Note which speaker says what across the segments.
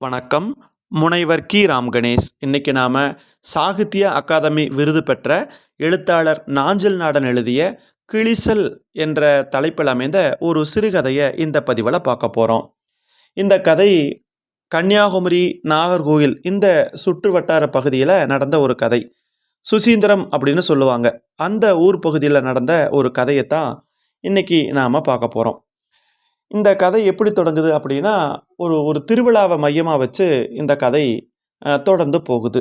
Speaker 1: வணக்கம். முனைவர் கி. ராம் கணேஷ். இன்னைக்கு நாம் சாகித்ய அகாதமி விருது பெற்ற எழுத்தாளர் நாஞ்சில் நாடன் எழுதிய கிளிசல் என்ற தலைப்பில் அமைந்த ஒரு சிறுகதையை இந்த பதிவில் பார்க்க போகிறோம் இந்த கதை கன்னியாகுமரி நாகர்கோவில் இந்த சுற்று வட்டார பகுதியில் நடந்த ஒரு கதை. சுசீந்திரம் அப்படின்னு சொல்லுவாங்க. அந்த ஊர் பகுதியில் நடந்த ஒரு கதையை தான் இன்னைக்கு நாம் பார்க்க போகிறோம் இந்த கதை எப்படி தொடங்குது அப்படின்னா ஒரு ஒரு திருவிழாவை மையமாக வச்சு இந்த கதை தொடர்ந்து போகுது.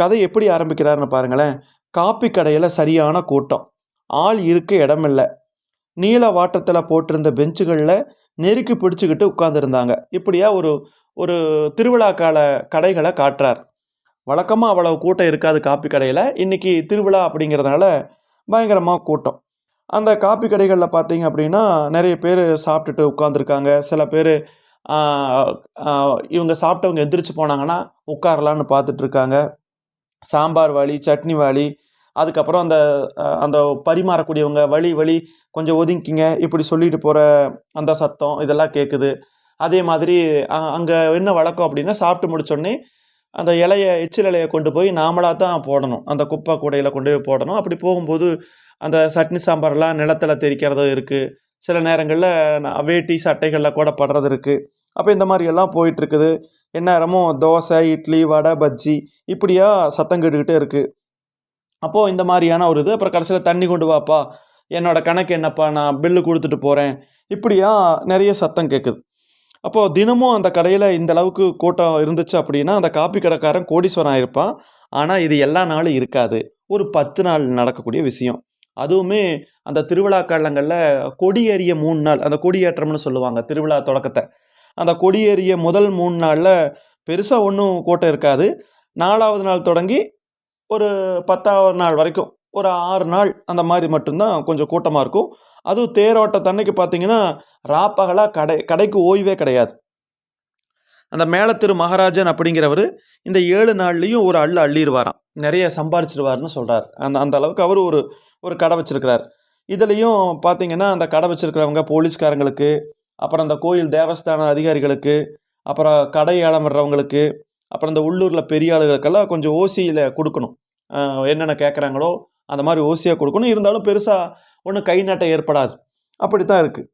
Speaker 1: கதை எப்படி ஆரம்பிக்கிறாருன்னு பாருங்களேன். காப்பி கடையில் சரியான கூட்டம். ஆள் இருக்க இடமில்லை. நீல வாட்டத்தில் போட்டிருந்த பெஞ்சுகளில் நெருக்கி பிடிச்சிக்கிட்டு உட்காந்துருந்தாங்க இப்படியா ஒரு ஒரு திருவிழா கால கடைகளை காட்டுறார். வழக்கமாக அவ்வளவு கூட்டம் இருக்காது காப்பி கடையில். இன்றைக்கி திருவிழா அப்படிங்கிறதுனால பயங்கரமாக கூட்டம். அந்த காப்பி கடைகளில் பார்த்தீங்க அப்படின்னா நிறைய பேர் சாப்பிட்டுட்டு உட்காந்துருக்காங்க சில பேர் இவங்க சாப்பிட்டவங்க எந்திரிச்சு போனாங்கன்னா உட்காரலான்னு பார்த்துட்டு இருக்காங்க சாம்பார் வாளி சட்னி வாளி அதுக்கப்புறம் அந்த அந்த பரிமாறக்கூடியவங்க வழி வழி கொஞ்சம் ஒதுங்கிக்கிங்க இப்படி சொல்லிட்டு போகிற அந்த சத்தம் இதெல்லாம் கேட்குது அதே மாதிரி அங்கே என்ன வழக்கம் அப்படின்னா சாப்பிட்டு முடித்தோடனே அந்த இலைய எச்சில் இலையை கொண்டு போய் நாமளாக தான் போடணும். அந்த குப்பை கூடையில் கொண்டு போய் போடணும். அப்படி போகும்போது அந்த சட்னி சாம்பார்லாம் நிலத்துல தெரிக்கிறதும் இருக்குது சில நேரங்களில் வேட்டி சட்டைகளில் கூட படுறது இருக்குது அப்போ இந்த மாதிரி எல்லாம் எந்நேரமும் தோசை இட்லி வடை பஜ்ஜி இப்படியா சத்தம் கேட்டுக்கிட்டே இருக்குது அப்போது இந்த மாதிரியான ஒரு இது. அப்புறம் கடைசியில் தண்ணி கொண்டு வாப்பா. என்னோடய கணக்கு என்னப்பா? நான் பில்லு கொடுத்துட்டு போகிறேன் இப்படியா நிறைய சத்தம் கேட்குது அப்போது தினமும் அந்த கடையில் இந்த அளவுக்கு கூட்டம் இருந்துச்சு அப்படின்னா அந்த காப்பி கடைக்காரன் கோடீஸ்வரன் ஆயிருப்பான். ஆனால் இது எல்லா நாளும் இருக்காது. ஒரு பத்து நாள் நடக்கக்கூடிய விஷயம். அதுவுமே அந்த திருவிழா காலங்களில் கொடியேறிய மூணு நாள் அந்த கொடியேற்றம்னு சொல்லுவாங்க திருவிழா தொடக்கத்தை. அந்த கொடியேறிய முதல் மூணு நாளில் பெருசாக ஒன்றும் கூட்டம் இருக்காது. நாலாவது நாள் தொடங்கி ஒரு பத்தாவது நாள் வரைக்கும் ஒரு ஆறு நாள் அந்த மாதிரி மட்டும்தான் கொஞ்சம் கூட்டமாக இருக்கும். அதுவும் தேரோட்டத்தன்னைக்கு பார்த்தீங்கன்னா ராப்பகலாக கடை கடைக்கு ஓய்வே கிடையாது. அந்த மேலத்திரு மகாராஜன் அப்படிங்கிறவர் இந்த ஏழு நாள்லேயும் ஒரு அள்ளு அள்ளிடுவாராம் நிறைய சம்பாரிச்சிருவார்னு சொல்கிறார் அந்த அந்த அளவுக்கு அவர் ஒரு ஒரு கடை வச்சிருக்கிறார். இதுலேயும் பார்த்தீங்கன்னா அந்த கடை வச்சிருக்கிறவங்க போலீஸ்காரங்களுக்கு அப்புறம் அந்த கோயில் தேவஸ்தான அதிகாரிகளுக்கு அப்புறம் கடை ஏலம் விடுறவங்களுக்கு அப்புறம் இந்த உள்ளூரில் பெரிய ஆளுகளுக்கெல்லாம் கொஞ்சம் ஓசியில் கொடுக்கணும். என்னென்ன கேட்குறாங்களோ அந்த மாதிரி ஓசியாக கொடுக்கணும். இருந்தாலும் பெருசாக ஒன்றும் கை நாட்டம் ஏற்படாது. அப்படி தான் இருக்குது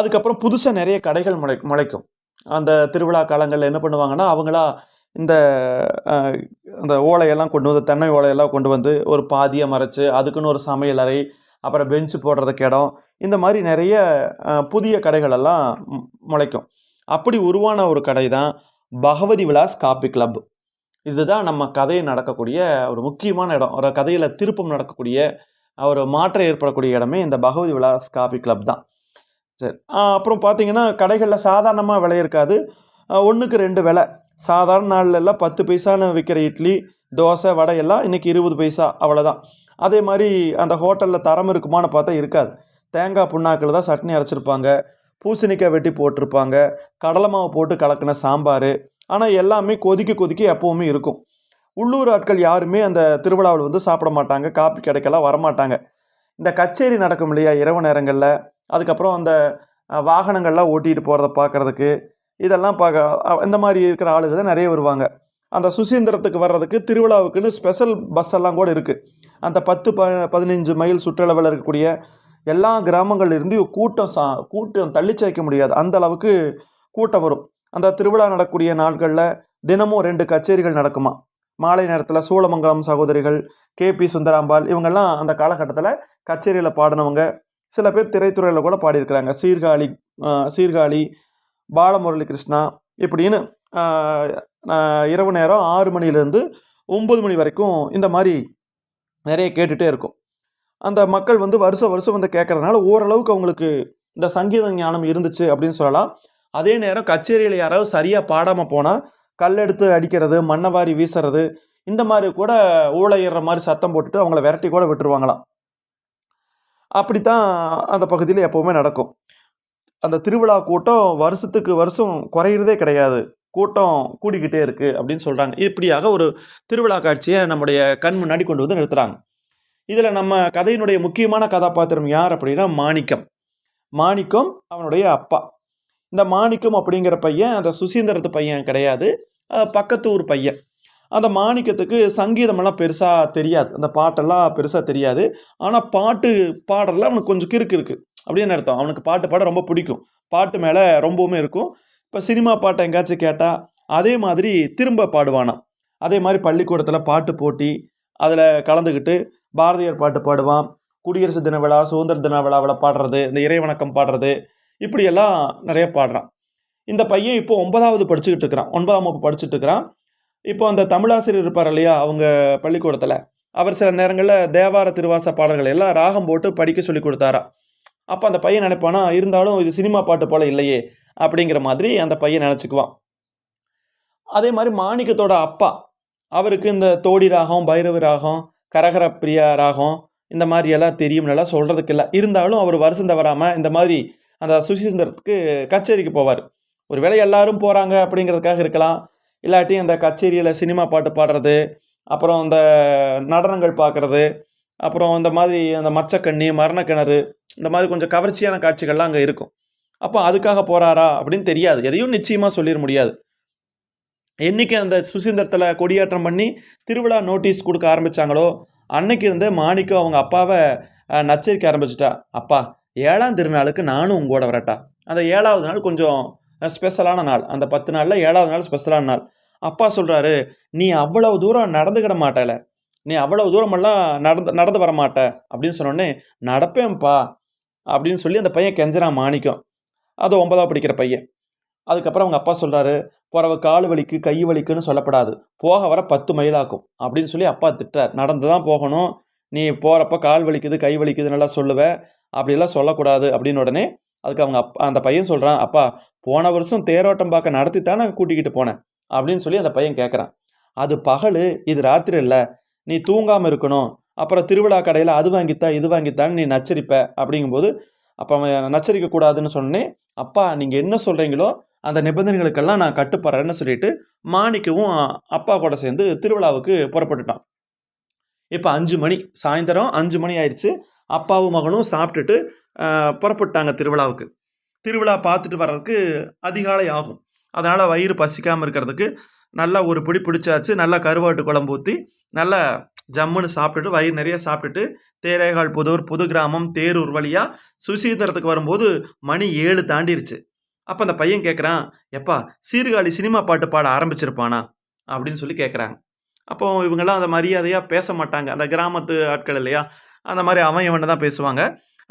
Speaker 1: அதுக்கப்புறம் புதுசாக நிறைய கடைகள் முளை முளைக்கும். அந்த திருவிழா காலங்களில் என்ன பண்ணுவாங்கன்னா அவங்களா இந்த அந்த இந்த ஓலையெல்லாம் கொண்டு வந்து தென்னை ஓலையெல்லாம் கொண்டு வந்து ஒரு பாதியை மறைச்சு அதுக்குன்னு ஒரு சமையல் அறை அப்புறம் பெஞ்சு போடுறதுக்கு இடம் இந்த மாதிரி நிறைய புதிய கடைகளெல்லாம் மு- முளைக்கும். அப்படி உருவான ஒரு கடை தான் பகவதி விலாஸ் காப்பி கிளப். இதுதான் நம்ம கதையை நடக்கக்கூடிய ஒரு முக்கியமான இடம். ஒரு கதையில் திருப்பம் நடக்கக்கூடிய ஒரு மாற்றம் ஏற்படக்கூடிய இடமே இந்த பகவதி விலாஸ் காப்பி கிளப் தான். சரி. அப்புறம் பார்த்தீங்கன்னா கடைகளில் சாதாரணமாக விலை இருக்காது. ஒன்றுக்கு ரெண்டு விலை. சாதாரண நாள்லெல்லாம் பத்து பைசான்னு விற்கிற இட்லி தோசை வடை எல்லாம் இன்றைக்கி இருபது பைசா அவ்வளோதான் அதே மாதிரி அந்த ஹோட்டலில் தரம் இருக்குமான்னு பார்த்தா இருக்காது. தேங்காய் புண்ணாக்கில் தான் சட்னி அரைச்சிருப்பாங்க. பூசணிக்காய் வெட்டி போட்டிருப்பாங்க. கடலை மாவு போட்டு கலக்கின சாம்பார். ஆனால் எல்லாமே கொதிக்க கொதிக்க எப்போவுமே இருக்கும். உள்ளூர் ஆட்கள் யாருமே அந்த திருவிழாவில் வந்து சாப்பிட மாட்டாங்க. காப்பி கிடைக்கலாம் வரமாட்டாங்க. இந்த கச்சேரி நடக்கும் இல்லையா? இரவு நேரங்களில் அதுக்கப்புறம் அந்த வாகனங்கள்லாம் ஓட்டிகிட்டு போகிறத பார்க்குறதுக்கு இதெல்லாம் பார்க்க இந்த மாதிரி இருக்கிற ஆளுங்க தான் நிறைய வருவாங்க. அந்த சுசீந்திரத்துக்கு வர்றதுக்கு திருவிழாவுக்குன்னு ஸ்பெஷல் பஸ் எல்லாம் கூட இருக்குது அந்த பத்து ப பதினஞ்சு மைல் சுற்றளவில் இருக்கக்கூடிய எல்லா கிராமங்கள்ல கூட்டம் சா கூட்டம் தள்ளிச்சு வைக்க முடியாது. அந்த அளவுக்கு கூட்டம் வரும். அந்த திருவிழா நடக்கூடிய நாட்களில் தினமும் ரெண்டு கச்சேரிகள் நடக்குமா? மாலை நேரத்தில் சூளமங்கலம் சகோதரிகள் கேபி சுந்தராம்பாள் இவங்கெல்லாம் அந்த காலகட்டத்தில் கச்சேரியில் பாடினவங்க. சில பேர் திரைத்துறையில் கூட பாடியிருக்கிறாங்க. சீர்காழி சீர்காழி பாலமுரளி கிருஷ்ணா இப்படின்னு இரவு நேரம் ஆறு மணிலேருந்து ஒம்பது மணி வரைக்கும் இந்த மாதிரி நிறைய கேட்டுகிட்டே இருக்கும். அந்த மக்கள் வந்து வருஷம் வருஷம் வந்து கேட்குறதுனால ஓரளவுக்கு அவங்களுக்கு இந்த சங்கீத ஞானம் இருந்துச்சு அப்படின்னு சொல்லலாம். அதே நேரம் கச்சேரியில் யாராவது சரியாக பாடாமல் போனால் கல்லெடுத்து அடிக்கிறது மண்ணை வாரி வீசுறது இந்த மாதிரி கூட ஊழையிற மாதிரி சத்தம் போட்டுட்டு அவங்கள விரட்டி கூட விட்டுருவாங்களாம். அப்படித்தான் அந்த பகுதியில் எப்போவுமே நடக்கும். அந்த திருவிழா கூட்டம் வருஷத்துக்கு வருஷம் குறையிறதே கிடையாது. கூட்டம் கூடிக்கிட்டே இருக்குது அப்படின்னு சொல்கிறாங்க இப்படியாக ஒரு திருவிழா காட்சியை நம்முடைய கண் முன்னாடி கொண்டு வந்து நிறுத்துகிறாங்க இதில் நம்ம கதையினுடைய முக்கியமான கதாபாத்திரம் யார் அப்படின்னா மாணிக்கம். மாணிக்கம் அவனுடைய அப்பா. இந்த மாணிக்கம் அப்படிங்கிற பையன் அந்த சுசீந்திரத்து பையன் கிடையாது. பக்கத்து ஊர் பையன். அந்த மாணிக்கத்துக்கு சங்கீதமெல்லாம் பெருசாக தெரியாது. அந்த பாட்டெல்லாம் பெருசாக தெரியாது. ஆனால் பாட்டு பாடுறதுல அவனுக்கு கொஞ்சம் கிறுக்கு இருக்குது அப்படின்னு அர்த்தம். அவனுக்கு பாட்டு பாட ரொம்ப பிடிக்கும். பாட்டு மேலே ரொம்பவுமே இருக்கும். இப்போ சினிமா பாட்டை எங்கேயாச்சும் கேட்டால் அதே மாதிரி திரும்ப பாடுவானாம். அதே மாதிரி பள்ளிக்கூடத்தில் பாட்டு போட்டி அதில் கலந்துக்கிட்டு பாரதியார் பாட்டு பாடுவான். குடியரசு தின விழா சுதந்திர தின விழாவில் பாடுறது இந்த இறைவணக்கம் பாடுறது இப்படியெல்லாம் நிறைய பாடுறான். இந்த பையன் இப்போ ஒன்பதாவது படிச்சுக்கிட்டு இருக்கிறான். ஒன்பதாம் வகுப்பு படிச்சுட்டு இருக்கிறான். இப்போ அந்த தமிழாசிரியர் இருப்பார் இல்லையா அவங்க பள்ளிக்கூடத்தில். அவர் சில நேரங்களில் தேவார திருவாச பாடல்கள் எல்லாம் ராகம் போட்டு படிக்க சொல்லி கொடுத்தாரா. அப்போ அந்த பையன் நினைப்பானா இருந்தாலும் இது சினிமா பாட்டு போல இல்லையே அப்படிங்கிற மாதிரி அந்த பையன் நினச்சிக்குவான். அதே மாதிரி மாணிக்கத்தோட அப்பா அவருக்கு இந்த தோடி ராகம் பைரவி ராகம் கரகர பிரியா ராகம் இந்த மாதிரி எல்லாம் தெரியும்னெல்லாம் சொல்கிறதுக்கு இல்லை. இருந்தாலும் அவர் வருஷம் தவறாமல் இந்த மாதிரி அந்த சுசீந்திரத்துக்கு கச்சேரிக்கு போவார். ஒருவேளை எல்லாரும் போகிறாங்க அப்படிங்கிறதுக்காக இருக்கலாம் இல்லாட்டி அந்த கச்சேரியில் சினிமா பாட்டு பாடுறது அப்புறம் இந்த நடனங்கள் பார்க்குறது அப்புறம் இந்த மாதிரி அந்த மச்சக்கண்ணி மரணக்கிணறு இந்த மாதிரி கொஞ்சம் கவர்ச்சியான காட்சிகள்லாம் அங்கே இருக்கும். அப்போ அதுக்காக போகிறாரா அப்படின்னு தெரியாது. எதையும் நிச்சயமாக சொல்லிட முடியாது. என்னைக்கு அந்த சுசீந்திரத்தில் கொடியேற்றம் பண்ணி திருவிழா நோட்டீஸ் கொடுக்க ஆரம்பித்தாங்களோ அன்னைக்கு இருந்து மாணிக்கம் அவங்க அப்பாவை நச்சரிக்க ஆரம்பிச்சிட்டா. அப்பா ஏழாம் திருநாளுக்கு நானும் உங்களோட வரட்டா. அந்த ஏழாவது நாள் கொஞ்சம் ஸ்பெஷலான நாள். அந்த பத்து நாளில் ஏழாவது நாள் ஸ்பெஷலான நாள். அப்பா சொல்கிறாரு நீ அவ்வளவு தூரம் நடந்துக்கிட மாட்டல. நீ அவ்வளவு தூரமெல்லாம் நடந்து நடந்து வர மாட்ட. அப்படின்னு சொன்னோடனே நடப்பேன்ப்பா. அப்படின்னு சொல்லி அந்த பையன் கெஞ்சறான் மாணிக்கம். அது ஒன்பதாவது படிக்கிற பையன். அதுக்கப்புறம் அவங்க அப்பா சொல்கிறாரு போகிறவ கால் வலிக்கு கை வலிக்குன்னு சொல்லப்படாது. போக வர பத்து மைலாக்கும் அப்படின்னு சொல்லி அப்பா திட்டார் நடந்து தான் போகணும். நீ போகிறப்ப கால் வலிக்குது கை வலிக்குதுன்னு எல்லாம் சொல்லுவேன் அப்படிலாம் சொல்லக்கூடாது. அப்படின்னு உடனே அதுக்கு அவங்க அப்பா அந்த பையன் சொல்கிறான் அப்பா போன வருஷம் தேரோட்டம் பார்க்க நடத்தி நான் கூட்டிக்கிட்டு போனேன் அப்படின்னு சொல்லி அந்த பையன் கேட்குறான் அது பகல் இது ராத்திரி இல்லை நீ தூங்காமல் இருக்கணும் அப்புறம் திருவிழா கடையில் அது வாங்கித்தா இது வாங்கித்தான்னு நீ நச்சரிப்ப அப்படிங்கும்போது அப்போ அவன் நச்சரிக்க கூடாதுன்னு சொன்னே அப்பா நீங்கள் என்ன சொல்கிறீங்களோ அந்த நிபந்தனைகளுக்கெல்லாம் நான் கட்டுப்படுறேன்னு சொல்லிட்டு மாணிக்கவும் அப்பா கூட சேர்ந்து திருவிழாவுக்கு புறப்பட்டுட்டான். இப்போ அஞ்சு மணி சாயந்தரம் அஞ்சு மணி ஆயிடுச்சு அப்பாவும் மகனும் சாப்பிட்டுட்டு புறப்பட்டாங்க திருவிழாவுக்கு. திருவிழா பார்த்துட்டு வர்றதுக்கு அதிகாலை ஆகும். அதனால் வயிறு பசிக்காமல் இருக்கிறதுக்கு நல்லா ஒரு பிடி பிடிச்சாச்சு. நல்லா கருவாட்டு குழம்பு ஊற்றி நல்லா ஜம்முன்னு சாப்பிட்டுட்டு வயிறு நிறைய சாப்பிட்டுட்டு தேரேகால் புதூர் புது கிராமம் தேரூர் வழியாக சுசீந்திரத்துக்கு வரும்போது மணி ஏழு தாண்டிருச்சு. அப்போ அந்த பையன் கேட்குறான் எப்பா சீர்காழி சினிமா பாட்டு பாட ஆரம்பிச்சிருப்பானா? அப்படின்னு சொல்லி கேட்குறாங்க அப்போ இவங்கெல்லாம் அந்த மரியாதையாக பேச மாட்டாங்க. அந்த கிராமத்து ஆட்கள் இல்லையா அந்த மாதிரி அவன் இவனை தான் பேசுவாங்க.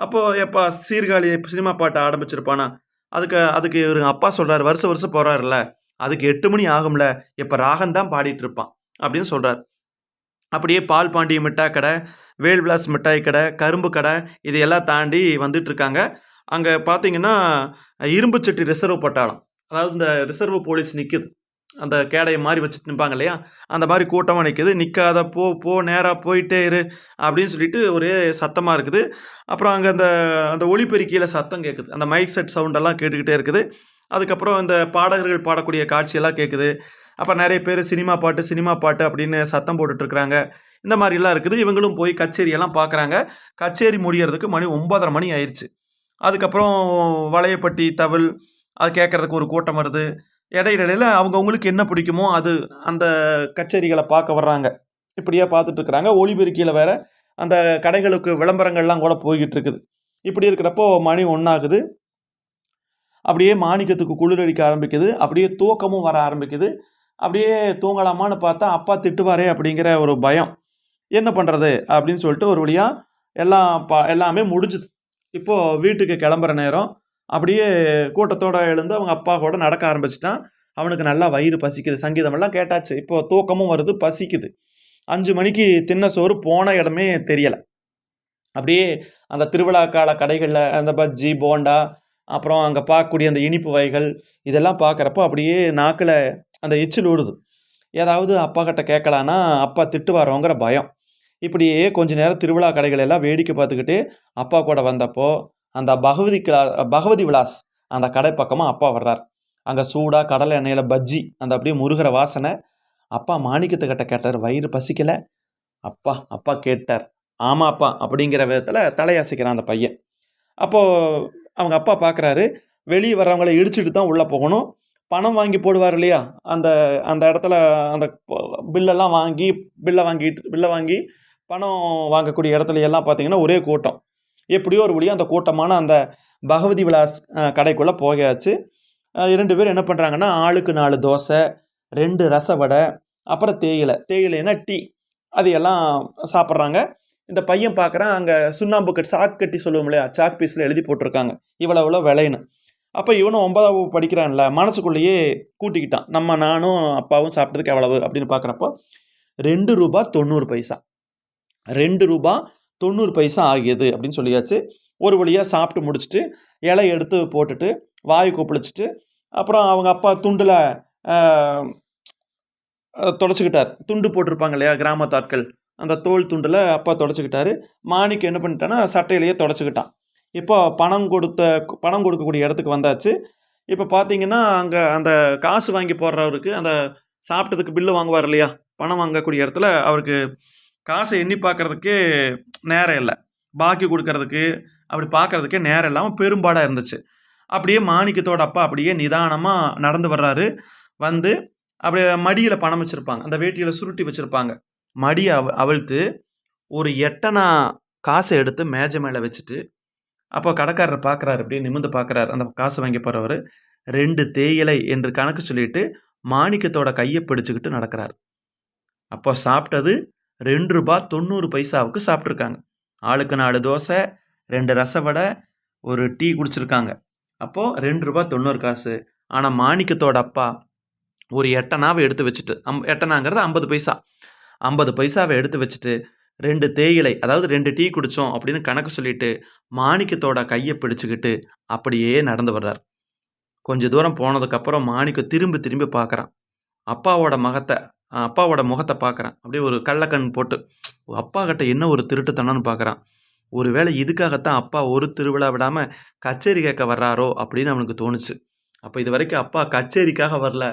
Speaker 1: அப்போது எப்போ சீர்காழி சினிமா பாட்டு ஆரம்பிச்சிருப்பானா? அதுக்கு அதுக்கு இவருங்க அப்பா சொல்கிறார் வருஷம் வருஷம் போகிறாருல்ல அதுக்கு எட்டு மணி ஆகும்ல இப்போ ராகன் தான் பாடிட்டு இருப்பான் அப்படின்னு சொல்கிறார் அப்படியே பால் பாண்டி மிட்டாய் கடை வேல்விலாஸ் மிட்டாய் கடை கரும்பு கடை இதையெல்லாம் தாண்டி வந்துட்டுருக்காங்க அங்கே பார்த்தீங்கன்னா இரும்பு சட்டி ரிசர்வ் பட்டாளம். அதாவது இந்த ரிசர்வ் போலீஸ் நிற்குது அந்த கேடையை மாதிரி வச்சுட்டு நிற்பாங்க இல்லையா? அந்த மாதிரி கூட்டமாக நிற்குது நிற்காத போ போ நேராக போயிட்டே இரு அப்படின்னு சொல்லிட்டு ஒரே சத்தமாக இருக்குது. அப்புறம் அங்கே அந்த அந்த ஒளிபெருக்கியில் சத்தம் கேட்குது அந்த மைக் செட் சவுண்டெல்லாம் கேட்டுக்கிட்டே இருக்குது. அதுக்கப்புறம் இந்த பாடகர்கள் பாடக்கூடிய காட்சியெல்லாம் கேட்குது அப்போ நிறைய பேர் சினிமா பாட்டு சினிமா பாட்டு அப்படின்னு சத்தம் போட்டுட்ருக்குறாங்க இந்த மாதிரிலாம் இருக்குது. இவங்களும் போய் கச்சேரியெல்லாம் பார்க்குறாங்க கச்சேரி முடியறதுக்கு மணி ஒன்பதரை மணி ஆயிடுச்சு அதுக்கப்புறம் வளையப்பட்டி தவில் அது கேட்குறதுக்கு ஒரு கூட்டம் வருது. இடையிடையில் அவங்கவுங்களுக்கு என்ன பிடிக்குமோ அது அந்த கச்சேரிகளை பார்க்க வர்றாங்க. இப்படியே பார்த்துட்ருக்குறாங்க ஒளிபெருக்கியில் வேறு அந்த கடைகளுக்கு விளம்பரங்கள்லாம் கூட போய்கிட்டு இருக்குது இப்படி இருக்கிறப்போ மணி ஒன்றாகுது அப்படியே மாணிக்கத்துக்கு குளிர் அடிக்க ஆரம்பிக்குது. அப்படியே தூக்கமும் வர ஆரம்பிக்குது. அப்படியே தூங்கலாமான்னு பார்த்தா அப்பா திட்டுவாரே அப்படிங்கிற ஒரு பயம். என்ன பண்ணுறது அப்படின்னு சொல்லிட்டு ஒரு வழியாக எல்லாம் பா எல்லாமே முடிஞ்சுது. இப்போது வீட்டுக்கு கிளம்புற நேரம். அப்படியே கூட்டத்தோடு எழுந்து அவங்க அப்பா கூட நடக்க ஆரம்பிச்சிட்டான். அவனுக்கு நல்லா வயிறு பசிக்குது. சங்கீதமெல்லாம் கேட்டாச்சு. இப்போ தூக்கமும் வருது பசிக்குது. அஞ்சு மணிக்கு தின்ன சோறு போன இடமே தெரியலை. அப்படியே அந்த திருவிழா கால கடைகளில் அந்த பஜ்ஜி போண்டா அப்புறம் அங்கே பார்க்கக்கூடிய அந்த இனிப்பு வகைகள் இதெல்லாம் பார்க்குறப்போ அப்படியே நாக்கில் அந்த எச்சில் ஊடுது ஏதாவது அப்பா கிட்ட கேட்கலான்னா அப்பா திட்டு வரோங்கிற பயம். இப்படியே கொஞ்ச நேரம் திருவிழா கடைகள் எல்லாம் வேடிக்கை பார்த்துக்கிட்டு அப்பா கூட வந்தப்போ அந்த பகவதி கிளா பகவதி விலாஸ் அந்த கடை பக்கமாக அப்பா வர்றார். அங்கே சூடாக கடலை எண்ணெயில் பஜ்ஜி அந்த அப்படியே முருகிற வாசனை. அப்பா மாணிக்கத்துக்கிட்ட கேட்டார் வயிறு பசிக்கலை? அப்பா அப்பா கேட்டார் ஆமாப்பா அப்படிங்கிற விதத்தில் தலையசைக்கிறான் அந்த பையன். அப்போது அவங்க அப்பா பார்க்குறாரு வெளியே வர்றவங்கள இடிச்சிட்டு தான் உள்ளே போகணும். பணம் வாங்கி போடுவார் இல்லையா? அந்த அந்த இடத்துல அந்த பில்லெல்லாம் வாங்கி பில்லை வாங்கிட்டு பில்லை வாங்கி பணம் வாங்கக்கூடிய இடத்துல எல்லாம் பார்த்தீங்கன்னா ஒரே கூட்டம். எப்படியோ ஒரு வழியாக அந்த கூட்டமான அந்த பகவதி விலாஸ் கடைக்குள்ளே போயாச்சு. இரண்டு பேர் என்ன பண்ணுறாங்கன்னா ஆளுக்கு நாலு தோசை ரெண்டு ரச வடை அப்புறம் தேயிலை. தேயிலைன்னா டீ. அதையெல்லாம் சாப்பிட்றாங்க. இந்த பையன் பார்க்குறான் அங்கே சுண்ணாம்பு கட்டி சாக்கு கட்டி சொல்லுவோம் இல்லையா? சாக் பீஸில் எழுதி போட்டிருக்காங்க. இவ்வளோ இவ்வளோ விலைன்னு. அப்போ இவனும் ஒன்பதாவது படிக்கிறான்ல மனசுக்குள்ளேயே கூட்டிக்கிட்டான். நம்ம நானும் அப்பாவும் சாப்பிட்டதுக்கு எவ்வளவு அப்படின்னு பார்க்குறப்போ ரெண்டு ரூபா தொண்ணூறு பைசா. ரெண்டு ரூபா தொண்ணூறு பைசா ஆகியது அப்படின்னு சொல்லியாச்சு. ஒரு வழியாக சாப்பிட்டு முடிச்சுட்டு இலை எடுத்து போட்டுட்டு வாய் கொப்பளிச்சுட்டு அப்புறம் அவங்க அப்பா துண்டில் தொடச்சிக்கிட்டார். துண்டு போட்டிருப்பாங்க இல்லையா கிராமத்தாட்கள் அந்த தோல் துண்டில் அப்பா தொடச்சிக்கிட்டாரு. மாணிக்கு என்ன பண்ணிட்டான்னா சட்டையிலேயே தொடச்சிக்கிட்டான். இப்போ பணம் கொடுத்த பணம் கொடுக்கக்கூடிய இடத்துக்கு வந்தாச்சு. இப்போ பார்த்தீங்கன்னா அங்கே அந்த காசு வாங்கி போடுறவருக்கு அந்த சாப்பிட்டதுக்கு பில்லு வாங்குவார் இல்லையா பணம் வாங்கக்கூடிய இடத்துல அவருக்கு காசை எண்ணி பார்க்கறதுக்கே நேரம் இல்லை. பாக்கி கொடுக்கறதுக்கு அப்படி பார்க்கறதுக்கே நேரம் இல்லாமல் பெரும்பாடாக இருந்துச்சு. அப்படியே மாணிக்கத்தோட அப்பா அப்படியே நிதானமாக நடந்து வர்றாரு. வந்து அப்படியே மடியில் பணம் வச்சுருப்பாங்க. அந்த வேட்டியில் சுருட்டி வச்சுருப்பாங்க. மடியை அவ அவிழ்த்து ஒரு எட்டனா காசை எடுத்து மேஜை மேலே வச்சுட்டு அப்போ கடைக்காரர் பார்க்குறாரு அப்படியே நிமிர்ந்து பார்க்குறாரு அந்த காசு வாங்கி போகிறவர் ரெண்டு தேயிலை என்று கணக்கு சொல்லிட்டு மாணிக்கத்தோட கையை பிடிச்சுக்கிட்டு நடக்கிறார். அப்போ சாப்பிட்டது ரெண்டு ரூபா தொண்ணூறு பைசாவுக்கு சாப்பிட்ருக்காங்க ஆளுக்கு நாலு தோசை ரெண்டு ரசவடை ஒரு டீ குடிச்சிருக்காங்க. அப்போது ரெண்டு ரூபா தொண்ணூறு காசு. ஆனால் மாணிக்கத்தோட அப்பா ஒரு எட்டனாவை எடுத்து வச்சுட்டு அம் எட்டனாங்கிறது ஐம்பது பைசா. ஐம்பது பைசாவை எடுத்து வச்சுட்டு ரெண்டு தேயிலை அதாவது ரெண்டு டீ குடித்தோம் அப்படின்னு கணக்கு சொல்லிட்டு மாணிக்கத்தோட கையை பிடிச்சிக்கிட்டு அப்படியே நடந்து வர்றார். கொஞ்ச தூரம் போனதுக்கப்புறம் மாணிக்கம் திரும்பி திரும்பி பார்க்குறான். அப்பாவோட மகத்தை அப்பாவோட முகத்தை பார்க்குறான். அப்படியே ஒரு கள்ளக்கண் போட்டு அப்பா கிட்ட என்ன ஒரு திருட்டுத்தனம்னு பார்க்குறான்? ஒருவேளை இதுக்காகத்தான் அப்பா ஒரு திருவிழா விடாமல் கச்சேரி கேட்க வர்றாரோ? அப்படின்னு அவனுக்கு தோணுச்சு. அப்போ இது வரைக்கும் அப்பா கச்சேரிக்காக வரல.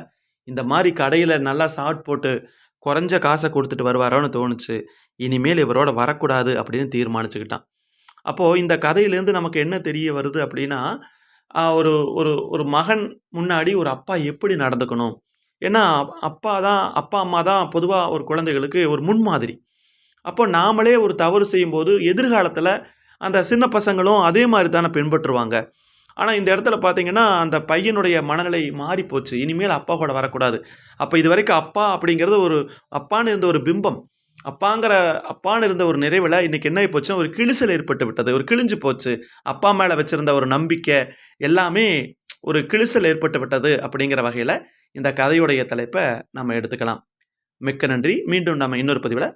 Speaker 1: இந்த மாதிரி கடையில் நல்லா சாட் போட்டு குறைஞ்ச காசை கொடுத்துட்டு வருவாரோன்னு தோணுச்சு. இனிமேல் இவரோட வரக்கூடாது அப்படின்னு தீர்மானிச்சுக்கிட்டான். அப்போது இந்த கதையிலேருந்து நமக்கு என்ன தெரிய வருது அப்படின்னா ஒரு ஒரு ஒரு மகன் முன்னாடி ஒரு அப்பா எப்படி நடந்துக்கணும்? ஏன்னா அப்பா தான் அப்பா அம்மா தான் பொதுவாக ஒரு குழந்தைகளுக்கு ஒரு முன்மாதிரி. அப்போ நாமளே ஒரு தவறு செய்யும்போது எதிர்காலத்தில் அந்த சின்ன பசங்களும் அதே மாதிரி தானே பின்பற்றுவாங்க. ஆனால் இந்த இடத்துல பார்த்தீங்கன்னா அந்த பையனுடைய மனநிலை மாறி போச்சு. இனிமேல் அப்பா கூட வரக்கூடாது. அப்போ இது வரைக்கும் அப்பா அப்படிங்கிறது ஒரு அப்பான்னு இருந்த ஒரு பிம்பம். அப்பாங்கிற அப்பான்னு இருந்த ஒரு நிறைவில் இன்றைக்கி என்ன ஆகி போச்சுன்னா ஒரு கிழிசல் ஏற்பட்டு விட்டது. ஒரு கிழிஞ்சு போச்சு. அப்பா மேலே வச்சுருந்த ஒரு நம்பிக்கை எல்லாமே ஒரு கிழிசல் ஏற்பட்டு விட்டது அப்படிங்கிற வகையில் இந்த கதையுடைய தலைப்பை நம்ம எடுத்துக்கலாம். மிக்க நன்றி. மீண்டும் நம்ம இன்னொரு பதிவில்